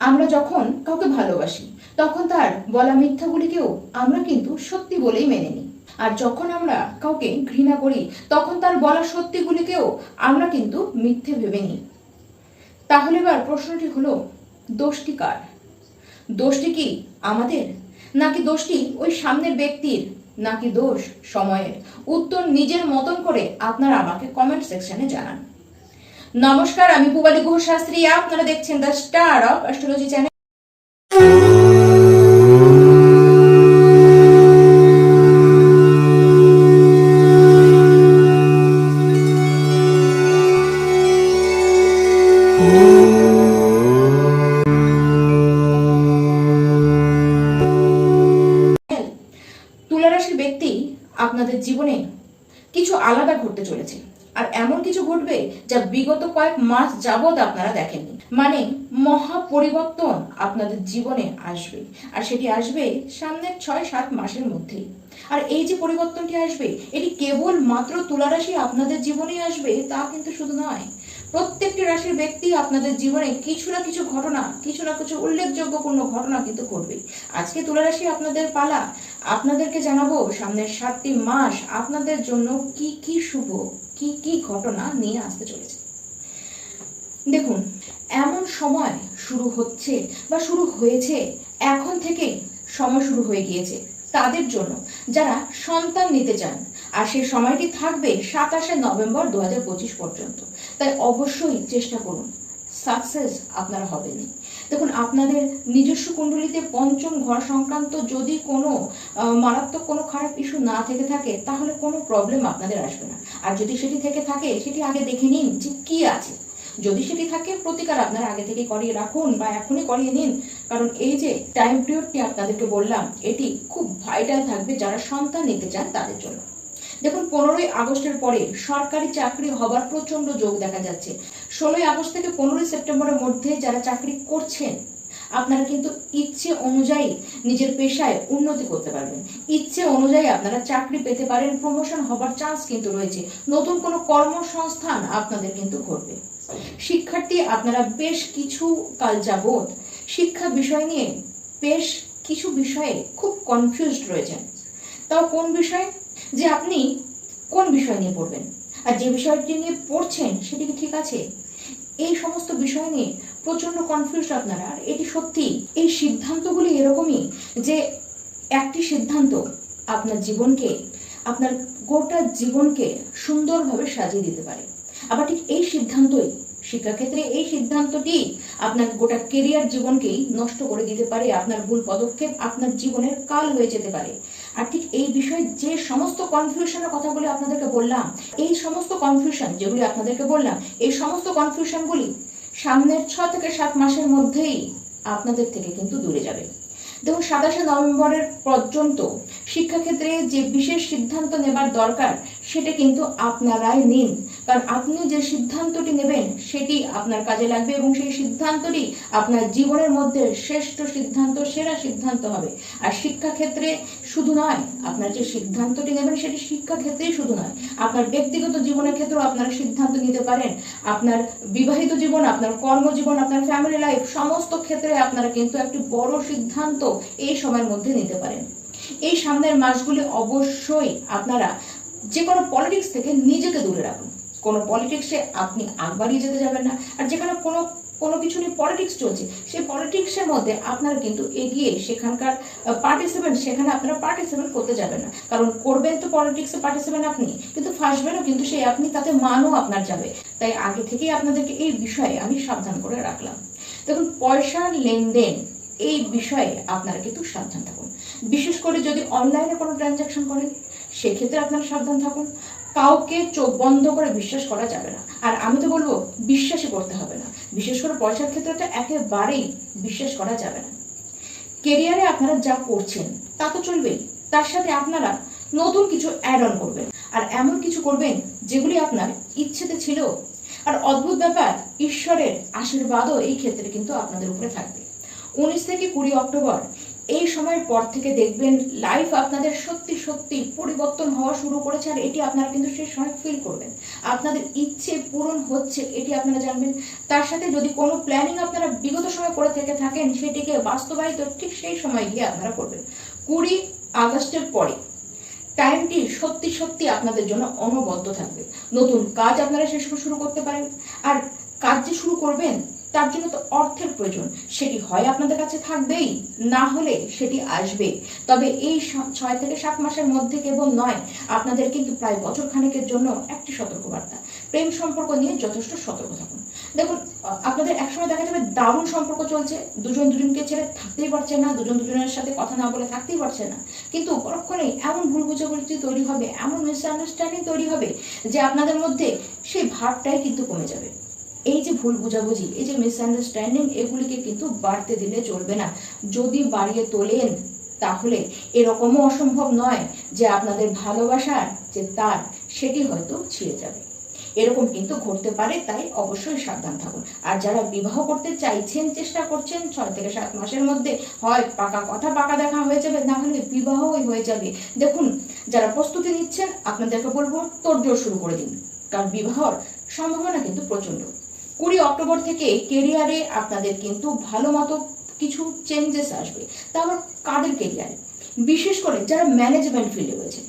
আমরা যখন কাউকে ভালোবাসি, তখন তার বলা মিথ্যাগুলিকেও আমরা কিন্তু সত্যি বলেই মেনে নিই। আর যখন আমরা কাউকে ঘৃণা করি, তখন তার বলা সত্যিগুলিকেও আমরা কিন্তু মিথ্যে ভেবে নিই। তাহলে এবার প্রশ্নটি হলো, দোষটি কার? দোষটি কি আমাদের, নাকি দোষটি ওই সামনের ব্যক্তির, নাকি দোষ সময়ের? উত্তর নিজের মতন করে আপনারা আমাকে কমেন্ট সেকশনে জানান। নমস্কার, আমি পুবালি গুহ শাস্ত্রী আপনারা দেখছেন the star of astrology channel. তুলা রাশির ব্যক্তি আপনাদের জীবনে কিছু আলাদা ঘটতে চলেছে। আর এমন কিছু ঘটবে যা বিগত কয়েক মাস যাবৎ আপনারা দেখেননি। মানে মহা পরিবর্তন আপনাদের জীবনে আসবে। আর সেটি আসবে সামনের ছয়, সাত মাসের মধ্যেই। আর এই যে পরিবর্তনটি আসবে, এটি কেবল মাত্র তুলা রাশি আপনাদের জীবনেই আসবে, তা কিন্তু শুধু নয়। প্রত্যেকটি রাশির ব্যক্তি আপনাদের জীবনে কিছু না কিছু ঘটনা, কিছু না কিছু উল্লেখযোগ্য কোনো ঘটনা কিন্তু ঘটবে। আজকে তুলারাশি আপনাদের পালা। আপনাদেরকে জানাব সামনের সাতটি মাস আপনাদের জন্য কি কি শুভ। কি কি ঘটনা নিয়ে আসতে চলেছে? দেখুন, এমন সময় শুরু হচ্ছে বা শুরু হয়েছে, এখন থেকে সময় শুরু হয়ে গিয়েছে। তাদের জন্য যারা সন্তান নিতে চান, আর সেই সময়টি থাকবে সাতাশে নভেম্বর দু হাজার পঁচিশ পর্যন্ত। তাই অবশ্যই চেষ্টা করুন। সাকসেস আপনারা হবেনই। দেখুন, আপনাদের নিজস্ব কুণ্ডলিতে পঞ্চম ঘর সংক্রান্ত যদি কোনো মারাত্মক কোনো খারাপ ইস্যু না থেকে থাকে, তাহলে কোনো প্রবলেম আপনাদের আসবে না। আর যদি সেটি থেকে থাকে, সেটি আগে দেখে নিন যে কি আছে। যদি সেটি থাকে, প্রতিকার আপনারা আগে থেকে করিয়ে রাখুন বা এখনই করিয়ে নিন। কারণ এই যে টাইম পিরিয়ডটি আপনাদেরকে বললাম, এটি খুব ভাইটাল থাকবে যারা সন্তান নিতে চান তাদের জন্য। দেখুন, পনেরোই আগস্টের পরে সরকারি চাকরি হবার প্রচণ্ড যোগ দেখা যাচ্ছে। ষোলোই আগস্ট থেকে পনেরোই সেপ্টেম্বরের মধ্যে যারা চাকরি করছেন, আপনারা কিন্তু ইচ্ছে অনুযায়ী নিজের পেশায় উন্নতি করতে পারবেন। ইচ্ছে অনুযায়ী আপনারা চাকরি পেতে পারেন প্রমোশন হবার চান্স কিন্তু রয়েছে। নতুন কোনো কর্মসংস্থান আপনাদের কিন্তু ঘটবে। শিক্ষার্থী, আপনারা বেশ কিছু কাল যাবৎ শিক্ষা বিষয় নিয়ে বেশ কিছু বিষয়ে খুব কনফিউজড রয়েছেন। তাও কোন বিষয়ে? যে আপনি কোন বিষয় নিয়ে পড়বেন? আর যে বিষয়টি নিয়ে পড়ছেন, সেটি কি ঠিক আছে? এই সমস্ত বিষয় নিয়ে প্রচণ্ড কনফিউজ আপনারা। আর এটি সত্যি, এই সিদ্ধান্তগুলি এরকমই যে একটি সিদ্ধান্ত আপনার জীবনকে, আপনার গোটা জীবনকে সুন্দরভাবে সাজিয়ে দিতে পারে। আবার ঠিক এই সিদ্ধান্তই, শিক্ষাক্ষেত্রে এই সিদ্ধান্তটি আপনার গোটা কেরিয়ার জীবনকেই নষ্ট করে দিতে পারে, আপনার ভুল পদক্ষেপ আপনার জীবনের কাল হয়ে যেতে পারে। আর ঠিক এই বিষয়ে যে সমস্ত কনফিউশনের কথাগুলি আপনাদেরকে বললাম, এই সমস্ত কনফিউশন যেগুলি আপনাদেরকে বললাম, এই সমস্ত কনফিউশনগুলি সামনের ছ থেকে সাত মাসের মধ্যেই আপনাদের থেকে কিন্তু দূরে যাবে। দেখুন, সাতাশে নভেম্বরের পর্যন্ত শিক্ষাক্ষেত্রে যে বিশেষ সিদ্ধান্ত নেবার দরকার সেটা কিন্তু আপনারাই নিন। কারণ আপনি যে সিদ্ধান্তটি নেবেন, সেটি আপনার কাজে লাগবে এবং সেই সিদ্ধান্তটি আপনার জীবনের মধ্যে শ্রেষ্ঠ সিদ্ধান্ত, সেরা সিদ্ধান্ত হবে। আর শিক্ষাক্ষেত্রে শুধু নয়, আপনার যে সিদ্ধান্তটি নেবেন, সেটি শিক্ষাক্ষেত্রেই শুধু নয়, আপনার ব্যক্তিগত জীবনের ক্ষেত্রেও আপনারা সিদ্ধান্ত নিতে পারেন। আপনার বিবাহিত জীবন, আপনার কর্মজীবন, আপনার ফ্যামিলি লাইফ সমস্ত ক্ষেত্রে আপনারা কিন্তু একটি বড় সিদ্ধান্ত এই সময়ের মধ্যে নিতে পারেন। এই সামনের মাসগুলি অবশ্যই আপনারা যে কোনো পলিটিক্স থেকে নিজেকে দূরে রাখুন। কোনো পলিটিক্সে আপনি আগ বাড়িয়ে যেতে যাবেন না। আর যেখানে কোনো কোনো কিছু নিয়ে পলিটিক্স চলছে, সেই পলিটিক্সের মধ্যে আপনারা কিন্তু এগিয়ে সেখানকার পার্টিসিপেন্ট সেখানে আপনারা পার্টিসিপেন্ট করতে যাবেন না। কারণ করবেন তো পলিটিক্সে পার্টিসিপেন্ট আপনি, কিন্তু ফাঁসবেনও কিন্তু সেই আপনি, তাতে মানও আপনার যাবে। তাই আগে থেকেই আপনাদেরকে এই বিষয়ে আমি সাবধান করে রাখলাম। দেখুন পয়সার লেনদেন, এই বিষয়ে আপনারা কিন্তু সাবধান থাকুন। বিশেষ করে যদি অনলাইনে কোনো ট্রানজাকশন করেন সেক্ষেত্রে আপনারা সাবধান থাকুন। কাউকে চোখ বন্ধ করে বিশ্বাস করা যাবে না। আর আমি তো বলব, বিশ্বাসই করতে হবে না। বিশেষ করে পয়সার ক্ষেত্রে একেবারেই বিশ্বাস করা যাবে না। কেরিয়ারে আপনারা যা করছেন, তা তো চলবেই। তার সাথে আপনারা নতুন কিছু অ্যাড অন করবেন। আর এমন কিছু করবেন, যেগুলি আপনার ইচ্ছেতে ছিল। আর অদ্ভুত ব্যাপার, ঈশ্বরের আশীর্বাদও এই ক্ষেত্রে কিন্তু আপনাদের উপরে থাকবে। উনিশ থেকে কুড়ি অক্টোবর এই সময়ের পর থেকে দেখবেন লাইফ আপনাদের সত্যি সত্যি পরিবর্তন হওয়া শুরু করেছে আর এটি আপনারা কিন্তু সেই সময় ফিল করবেন। আপনাদের ইচ্ছে পূরণ হচ্ছে, এটি আপনারা জানবেন। তার সাথে যদি কোনো প্ল্যানিং আপনারা বিগত সময় করে থেকে থাকেন, সেটিকে বাস্তবায়িত ঠিক সেই সময় গিয়ে আপনারা করবেন। কুড়ি আগস্টের পরে টাইমটি সত্যি সত্যি আপনাদের জন্য অনবদ্য থাকবে। নতুন কাজ আপনারা শেষ শুরু করতে পারেন। আর কাজ যে শুরু করবেন তার জন্য তো অর্থের প্রয়োজন। সেটি হয় আপনাদের কাছে থাকবেই, না হলে সেটি আসবে। তবে এই ছয় থেকে সাত মাসের মধ্যে কেবল নয়, আপনাদের কিন্তু প্রায় বছর খানেকের জন্য একটি সতর্কবার্তা। প্রেম সম্পর্ক নিয়ে যথেষ্ট সতর্ক থাকুন। দেখুন আপনাদের একসময় দেখা যাবে দারুণ সম্পর্ক চলছে, দুজন দুজনকে ছেড়ে থাকতেই পারছে না, দুজন দুজনের সাথে কথা না বলে থাকতেই পারছে না। কিন্তু পরক্ষণেই এমন ভুল বুঝাবুঝি তৈরি হবে, এমন মিসআন্ডারস্ট্যান্ডিং তৈরি হবে যে আপনাদের মধ্যে সেই ভাবটাই কিন্তু কমে যাবে। এই যে ভুল বুঝাবুঝি, এই যে মিসআন্ডারস্ট্যান্ডিং এগুলিকে কিন্তু বাড়তে দিলে চলবে না। যদি বাড়িয়ে তোলেন, তাহলে এরকমও অসম্ভব নয় যে আপনাদের ভালোবাসার যে তার, সেটি হয়তো ছিঁড়ে যাবে। এরকম কিন্তু ঘটতে পারে, তাই অবশ্যই সাবধান থাকুন। আর যারা বিবাহ করতে চাইছেন, চেষ্টা করছেন, ছয় থেকে সাত মাসের মধ্যে হয়, পাকা কথা পাকা দেখা হয়ে যাবে, না হলে বিবাহই হয়ে যাবে। দেখুন, যারা প্রস্তুতি নিচ্ছেন, আপনাদেরকে বলব, তোড়জোড় শুরু করে দিন। কারণ বিবাহর সম্ভাবনা কিন্তু প্রচণ্ড কুড়ি অক্টোবর থেকে কেরিয়ারে আপনাদের কিন্তু ভালো মতো কিছু চেঞ্জেস আসবে। তারপর কাদের কেরিয়ারে বিশেষ করে যারা ম্যানেজমেন্ট ফিল্ডে রয়েছেন,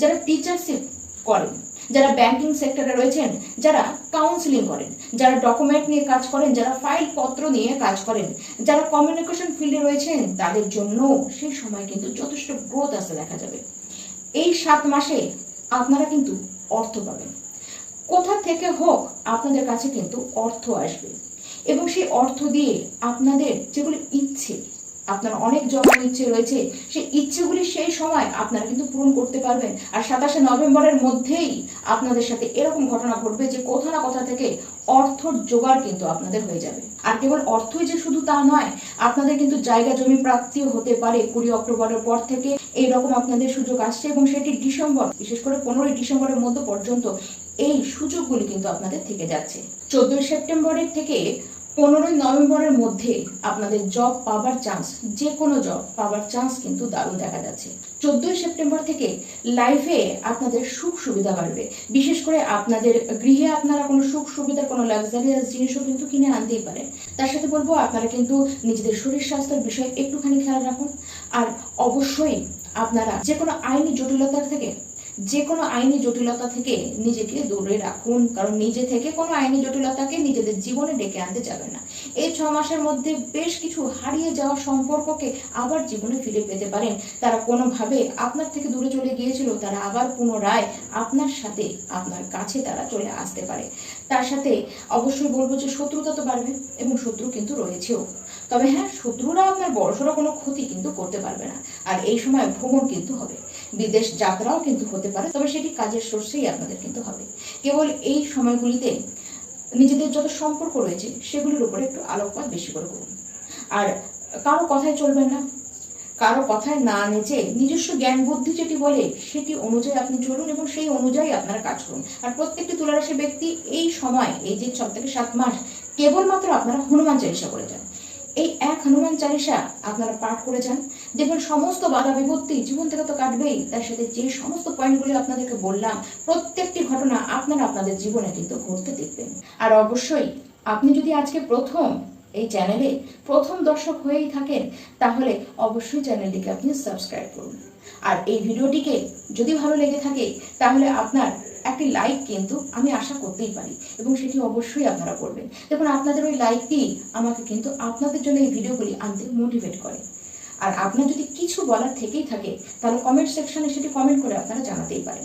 যারা টিচারশিপ করেন, যারা ব্যাংকিং সেক্টরে রয়েছেন, যারা কাউন্সিলিং করেন, যারা ডকুমেন্ট নিয়ে কাজ করেন, যারা ফাইল পত্র নিয়ে কাজ করেন, যারা কমিউনিকেশন ফিল্ডে রয়েছেন, তাদের জন্য সেই সময় কিন্তু যথেষ্ট গ্রোথ আসতে দেখা যাবে। এই সাত মাসে আপনারা কিন্তু অর্থ পাবেন। কোথা থেকে হোক আপনাদের কাছে কিন্তু অর্থ আসবে। এবং সেই অর্থ দিয়ে আপনাদের যেগুলো ইচ্ছে, আপনার অনেক যখন ইচ্ছে রয়েছে, সেই ইচ্ছেগুলি সেই সময় আপনারা কিন্তু পূরণ করতে পারবেন। আর সাতাশে নভেম্বরের মধ্যেই আপনাদের সাথে এরকম ঘটনা ঘটবে যে কোথা না কোথা থেকে অর্থর জোগাড় কিন্তু আপনাদের হয়ে যাবে। আর কেবল অর্থই যে শুধু তা নয়, আপনাদের কিন্তু জায়গা জমি প্রাপ্তিও হতে পারে কুড়ি অক্টোবরের পর থেকে। এইরকম আপনাদের সুযোগ আসছে এবং সেটি ডিসেম্বর, বিশেষ করে পনেরোই ডিসেম্বরের মধ্যে পর্যন্ত এই সুযোগগুলি কিন্তু আপনাদের থেকে যাচ্ছে। চোদ্দই সেপ্টেম্বরের থেকে পনেরোই নভেম্বরের মধ্যে আপনাদের জব পাবার চান্স যে কোনো জব পাবার চান্স কিন্তু দারুণ দেখা যাচ্ছে। চোদ্দই সেপ্টেম্বর থেকে লাইফে আপনাদের সুখ সুবিধা বাড়বে। বিশেষ করে আপনাদের গৃহে আপনারা কোনো সুখ সুবিধা, কোনো লাক্সারিয়াস জিনিসও কিন্তু কিনে আনতেই পারেন। তার সাথে বলব, আপনারা কিন্তু নিজেদের শরীর স্বাস্থ্যের বিষয়ে একটুখানি খেয়াল রাখুন। আর অবশ্যই আপনারা যে কোনো আইনি জটিলতার থেকে যে কোনো আইনি জটিলতা থেকে নিজেকে দূরে রাখুন, কারণ নিজে থেকে কোনো আইনি জটিলতাকে নিজেদের জীবনে ডেকে আনতে যাবেন না। এই ছ মাসের মধ্যে বেশ কিছু হারিয়ে যাওয়া সম্পর্ককে আবার জীবনে ফিরে পেতে পারেন। তারা কোনোভাবে আপনার থেকে দূরে চলে গিয়েছিল, তারা আবার পুনরায় আপনার সাথে আপনার কাছে তারা চলে আসতে পারে। তার সাথে অবশ্যই বলব যে শত্রুতা তো বাড়বে এবং শত্রু কিন্তু রয়েছেও। তবে হ্যাঁ শত্রুরা আপনার বড়সড় কোনো ক্ষতি কিন্তু করতে পারবে না। আর এই সময় ভ্রমণ কিন্তু হবে। বিদেশ যাত্রাও কিন্তু হতে পারে, তবে সেটি কাজের সোর্সেই আপনাদের কিন্তু হবে। কেবল এই সময়গুলিতে নিজেদের যত সম্পর্ক রয়েছে, সেগুলির উপরে একটু আলোকপাত বেশি করে করুন। আর কারও কথায় চলবেন না। কারও কথায় না নেচে নিজস্ব জ্ঞান বুদ্ধি যেটি বলে, সেটি অনুযায়ী আপনি চলুন এবং সেই অনুযায়ী আপনারা কাজ করুন। আর প্রত্যেকটি তুলারাশি ব্যক্তি এই সময়, এই যে ছ থেকে সাত মাস, কেবলমাত্র আপনারা হনুমান চালিশা করে যান। এই এক হনুমান চালিসা আপনারা পাঠ করে যান। দেখবেন সমস্ত বাধা বিপত্তি জীবন থেকে তো কাটবেই। তার সাথে যে সমস্ত পয়েন্টগুলি আপনাদেরকে বললাম, প্রত্যেকটি ঘটনা আপনারা আপনাদের জীবনে কিন্তু ঘটতে দেখবেন। আর অবশ্যই আপনি যদি আজকে প্রথম এই চ্যানেলে প্রথম দর্শক হয়েই থাকেন, তাহলে অবশ্যই চ্যানেলটিকে আপনি সাবস্ক্রাইব করুন। আর এই ভিডিওটিকে যদি ভালো লেগে থাকে, তাহলে আপনার একটি লাইক কিন্তু আমি আশা করতেই পারি এবং সেটি অবশ্যই আপনারা করবেন। দেখুন আপনাদের ওই লাইকটি আমাকে কিন্তু আপনাদের জন্য এই ভিডিওগুলি আনতে মোটিভেট করে। আর আপনার যদি কিছু বলার থেকেই থাকে, তাহলে কমেন্ট সেকশনে সেটি কমেন্ট করে আপনারা জানাতেই পারেন।